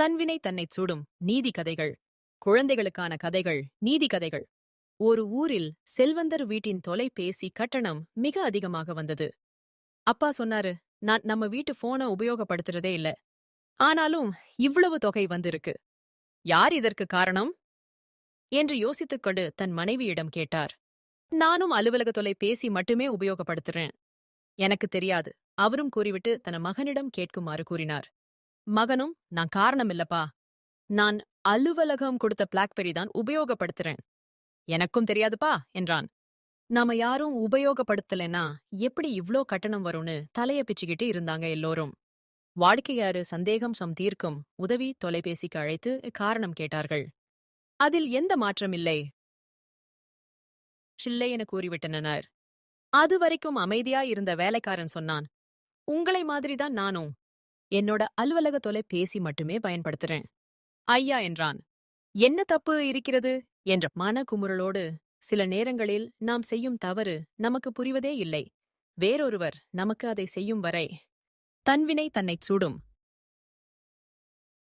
தன்வினை தன்னைச் சுடும் நீதி கதைகள் குழந்தைகளுக்கான கதைகள் நீதி கதைகள். ஒரு ஊரில் செல்வந்தர் வீட்டின் தொலைபேசி கட்டணம் மிக அதிகமாக வந்தது. அப்பா சொன்னாரு நான் நம்ம வீட்டு போனை உபயோகப்படுத்துறதே இல்ல. ஆனாலும் இவ்வளவு தொகை வந்திருக்கு. யார் இதற்கு காரணம்? என்று யோசித்துக் கொண்டு தன் மனைவியிடம் கேட்டார். நானும் அலுவலக தொலைபேசி மட்டுமே உபயோகப்படுத்துறேன். எனக்கு தெரியாது அவரும் கூறிவிட்டு தன மகனிடம் கேட்குமாறு கூறினார். மகனும் நான் காரணம் இல்லப்பா நான் அலுவலகம் கொடுத்த பிளாக்பெரி தான் உபயோகப்படுத்துறேன். எனக்கும் தெரியாதுப்பா என்றான். நாம யாரும் உபயோகப்படுத்தலைன்னா எப்படி இவ்ளோ கட்டணம் வரும்னு தலைய பிச்சுக்கிட்டு இருந்தாங்க எல்லோரும். வாடிக்கையாரு சந்தேகம் சம் தீர்க்கும்? உதவி தொலைபேசிக்கு அழைத்து காரணம் கேட்டார்கள். அதில் எந்த மாற்றம் இல்லை? ஷில்லை என கூறிவிட்டனர் அது வரைக்கும் அமைதியா இருந்த வேலைக்காரன் சொன்னான் உங்களை மாதிரிதான் நானும். என்னோட அலுவலக தொலைபேசி மட்டுமே பயன்படுத்துறேன். ஐயா என்றான். என்ன தப்பு இருக்கிறது? என்ற மனக்குமுறலோடு சில நேரங்களில் நாம் செய்யும் தவறு நமக்கு புரிவதே இல்லை. வேறொருவர் நமக்கு அதை செய்யும் வரை தன்வினை தன்னைச் சூடும்.